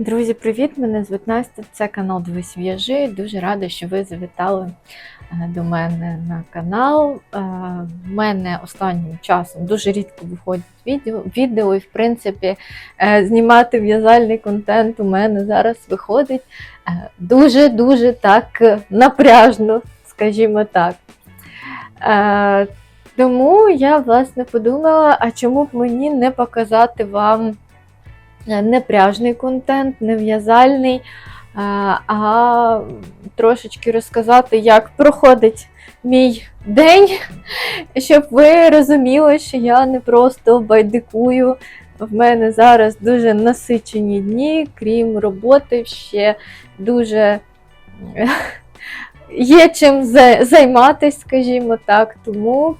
Друзі, привіт! Мене звуть Настя. Це канал Дивись В'яжи. Дуже рада, що ви завітали е, до мене на канал. Е, В мене останнім часом дуже рідко виходять відео, відео і, в принципі, е, знімати в'язальний контент у мене зараз виходить е, дуже-дуже так е, напряжно, скажімо так. Е, Тому я власне подумала, а чому б мені не показати вам е, не пряжний контент, не в'язальний, е, а трошечки розказати, як проходить мій день, щоб ви розуміли, що я не просто байдикую. В мене зараз дуже насичені дні, крім роботи, ще дуже е, є чим займатися, скажімо так. Тому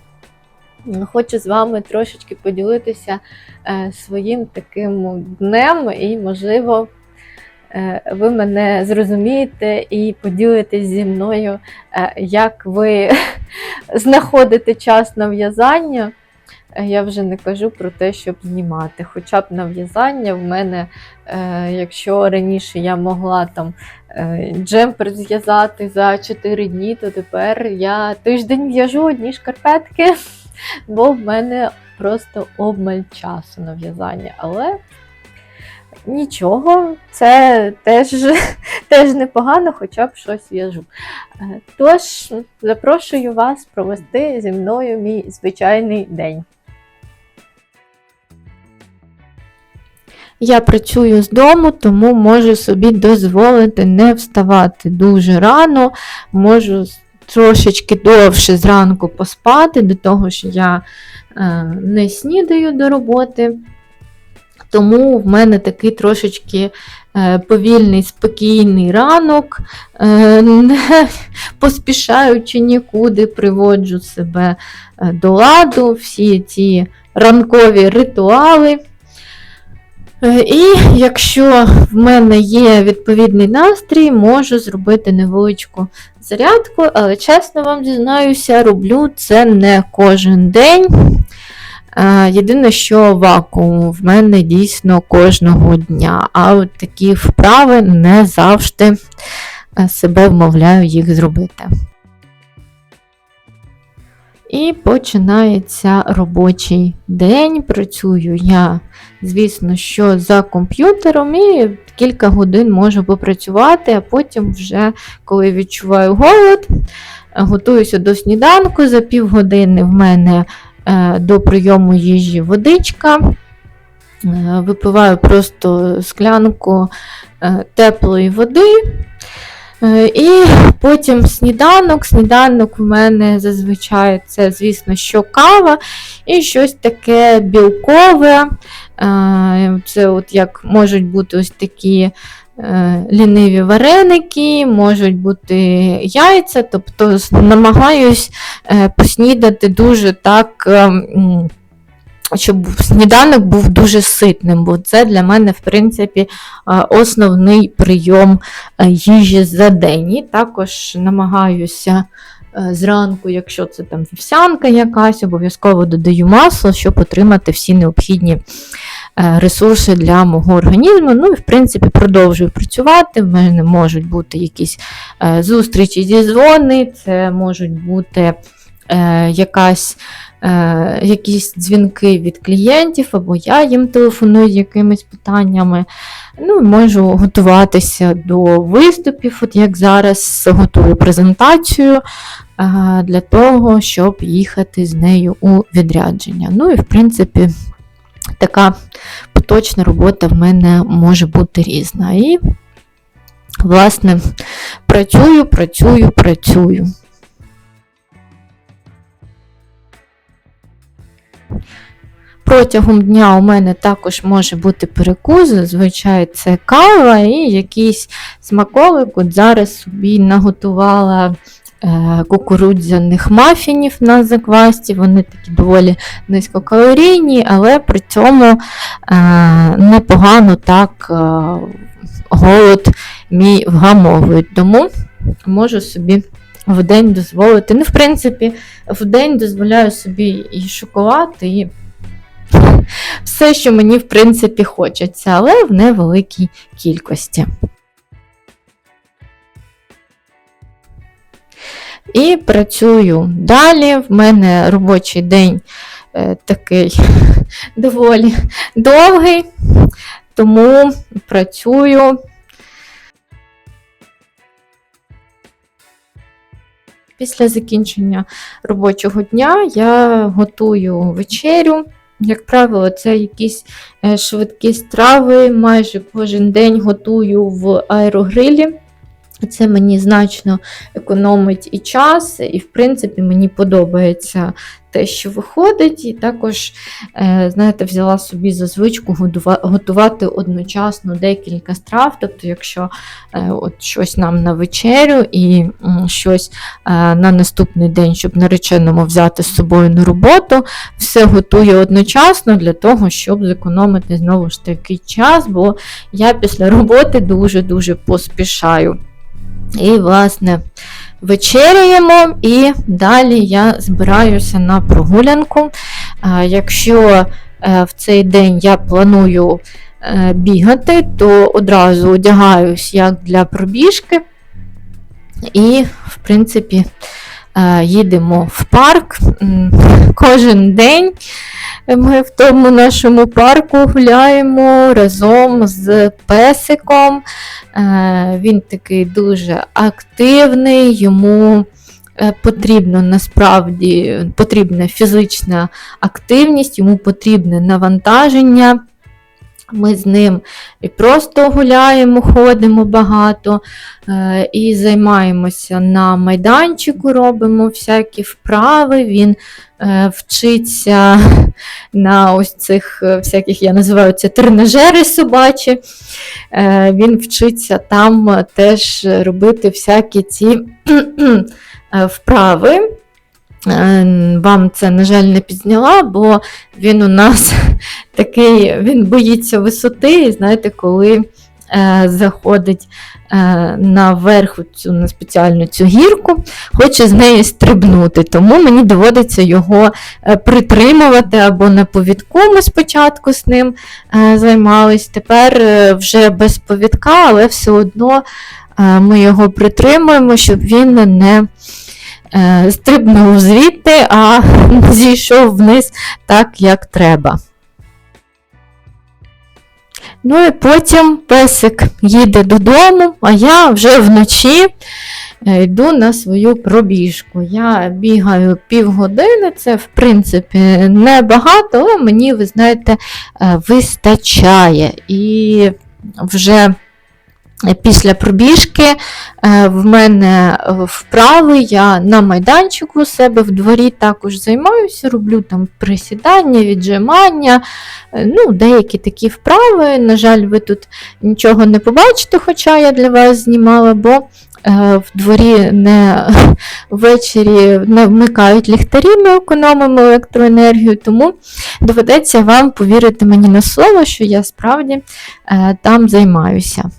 хочу з вами трошечки поділитися е, своїм таким днем, і, можливо, е, ви мене зрозумієте і поділитесь зі мною, е, як ви знаходите час на в'язання. Я вже не кажу про те, щоб знімати. Хоча б на в'язання в мене, якщо раніше я могла там джемпер зв'язати за 4 дні, то тепер я тиждень в'яжу одні шкарпетки, бо в мене просто обмаль часу на в'язання. Але нічого, це теж, теж непогано, хоча б щось в'яжу. Е, Тож запрошую вас провести зі мною мій звичайний день. Я працюю з дому, тому можу собі дозволити не вставати дуже рано, можу трошечки довше зранку поспати, до того, що я е, не снідаю до роботи. Тому в мене такий трошечки е, повільний, спокійний ранок, е, не поспішаючи нікуди, приводжу себе до ладу, всі ці ранкові ритуали. Е, І якщо в мене є відповідний настрій, можу зробити невеличку зарядку, але чесно вам зізнаюся, роблю це не кожен день. Е, Єдине, що вакуум в мене дійсно кожного дня, а от такі вправи не завжди е, себе вмовляю їх зробити. І починається робочий день. Працюю я, звісно, що за комп'ютером, і кілька годин можу попрацювати, а потім, вже, коли відчуваю голод, готуюся до сніданку. За півгодини в мене е, до прийому їжі водичка. Е, Випиваю просто склянку е, теплої води. Е, І потім сніданок. Сніданок в мене зазвичай це, звісно, що кава і щось таке білкове. Е, Це от як можуть бути ось такі е, ліниві вареники, можуть бути яйця, тобто намагаюсь поснідати дуже так. Щоб сніданок був дуже ситним, бо це для мене, в принципі, е, основний прийом е, їжі за день. І також намагаюся е, зранку, якщо це там вівсянка якась, обов'язково додаю масло, щоб отримати всі необхідні ресурси для мого організму. Ну і в принципі продовжую працювати. В мене можуть бути якісь зустрічі зі дзвони, це можуть бути е, якась. е, Якісь дзвінки від клієнтів, або я їм телефоную якимись питаннями. Ну, можу готуватися до виступів, от як зараз готую презентацію е, для того, щоб їхати з нею у відрядження. Ну і в принципі, така поточна робота в мене може бути різна. І, власне, працюю, працюю, працюю. Протягом дня у мене також може бути перекус, зазвичай це кава і якийсь смаколик. От зараз собі наготувала е, кукурудзяних мафінів на заквасті. Вони такі доволі низькокалорійні, але при цьому е, непогано так е, голод мій вгамовують. Тому можу собі в день дозволити. Ну, в принципі, в день дозволяю собі і шоколад, і все, що мені, в принципі, хочеться, але в невеликій кількості. І працюю далі. В мене робочий день е, такий доволі довгий, тому працюю. Після закінчення робочого дня я готую вечерю. Як правило, це якісь е, швидкі страви. Майже кожен день готую в аерогрилі. Це мені значно економить і час, і, в принципі, мені подобається те, що виходить. І також, е, знаєте, взяла собі за звичку готувати одночасно декілька страв. Тобто, якщо е, от щось нам на вечерю і щось е, на наступний день, щоб нареченому взяти з собою на роботу, все готую одночасно для того, щоб зекономити знову ж таки час, бо я після роботи дуже-дуже поспішаю. І, власне, вечеряємо, і далі я збираюся на прогулянку. Якщо е, в цей день я планую е, бігати, то одразу одягаюсь як для пробіжки. І, в принципі, їдемо в парк кожен день. Ми в тому нашому парку гуляємо разом з песиком. Е, Він такий дуже активний, йому е, потрібно насправді потрібна фізична активність, йому потрібне навантаження. Ми з ним і просто гуляємо, ходимо багато, е, і займаємося на майданчику, робимо всякі вправи. Він е, вчиться на ось цих е, всяких, я називаю це тренажери собачі. Він вчиться там теж робити всякі ці вправи. Е, Вам це, на жаль, не підзняла, бо він у нас такий, він боїться висоти, і знаєте, коли е, заходить е, наверх цю на спеціальну цю гірку, хоче з неї стрибнути. Тому мені доводиться його е, притримувати або на повідку. Ми спочатку з ним е, займались. Тепер е, вже без повідка, але все одно е, ми його притримуємо, щоб він не стрибнув звідти, а зійшов вниз так, як треба. Ну і потім песик їде додому, а я вже вночі е, йду на свою пробіжку. Я бігаю півгодини, це в принципі небагато, але мені, ви знаєте, е, вистачає. І вже після пробіжки е, в мене вправи, я на майданчику у себе в дворі також займаюся, роблю там присідання, віджимання, е, ну, деякі такі вправи. На жаль, ви тут нічого не побачите, хоча я для вас знімала, бо е, в дворі не ввечері не вмикають ліхтарі, ми економимо електроенергію, тому доведеться вам повірити мені на слово, що я справді е, там займаюся.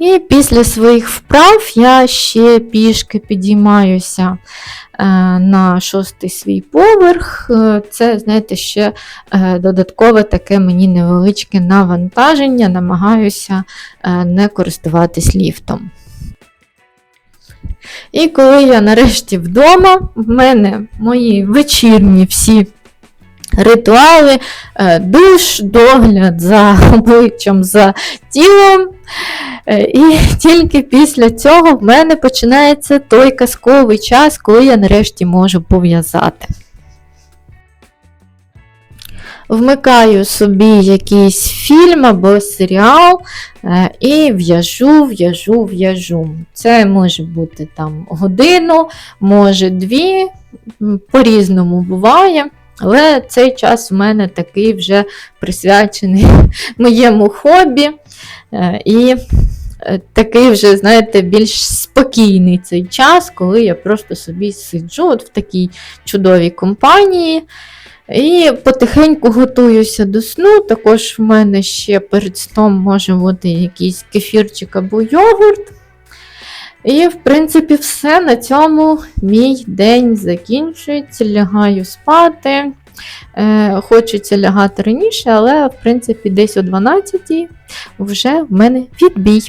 І після своїх вправ я ще пішки підіймаюся е, на шостий свій поверх. Е, Це, знаєте, ще е, додаткове таке мені невеличке навантаження, намагаюся не користуватись ліфтом. І коли я нарешті вдома, в мене мої вечірні всі ритуали, е, душ, догляд за обличчям, за тілом. Е, І тільки після цього в мене починається той казковий час, коли я нарешті можу пов'язати. Вмикаю собі якийсь фільм або серіал е, і в'яжу, в'яжу, в'яжу. Це може бути там годину, може дві, по-різному буває. Але цей час у мене такий вже присвячений моєму хобі. Е, І е, такий вже, знаєте, більш спокійний цей час, коли я просто собі сиджу от в такій чудовій компанії. І потихеньку готуюся до сну. Також в мене ще перед сном може бути якийсь кефірчик або йогурт. І, в принципі, все на цьому мій день закінчується. Лягаю спати. Е, хочеться лягати раніше, але в принципі десь о 12 вже в мене відбій.